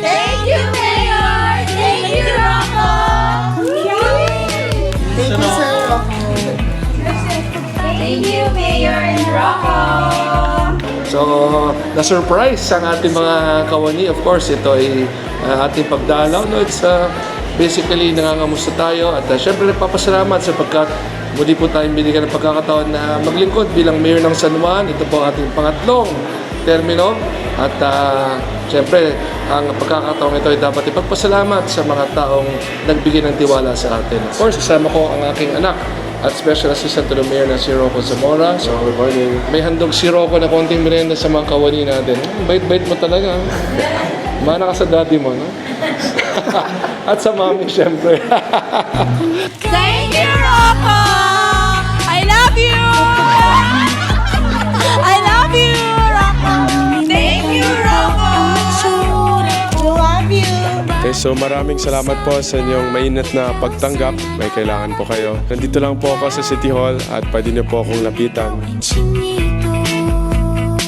Thank you, Mayor! Thank you, Rocco! Thank you, sir. Thank you, Mayor and Rocco! So, na-surprise ang ating mga kawani. Of course, ito ay uh, ating pagdalaw. No? It's uh, basically nangangamusta tayo at uh, syempre nagpapasalamat sapagkat muli po tayong binigyan ng pagkakataon na maglingkod bilang mayor ng San Juan. Ito po ang ating pangatlong termino at uh, syempre ang pagkakataon ito ay dapat ipagpasalamat sa mga taong nagbigay ng tiwala sa atin. Of course, kasama ko ang aking anak at Special Assistant to the Mayor na si Rocco Zamora. So, good morning. May handog si Rocco na konting merienda sa mga kawani natin. Bait-bait mo talaga. Mana ka sa daddy mo, no? at sa mami, syempre. Thank you, Rocco! I love you! I love you, Rocco! Thank you, Rocco! Love you! Okay, so maraming salamat po sa inyong mainit na pagtanggap. May kailangan po kayo. Nandito lang po ako sa City Hall at pwede niyo po akong lapitan.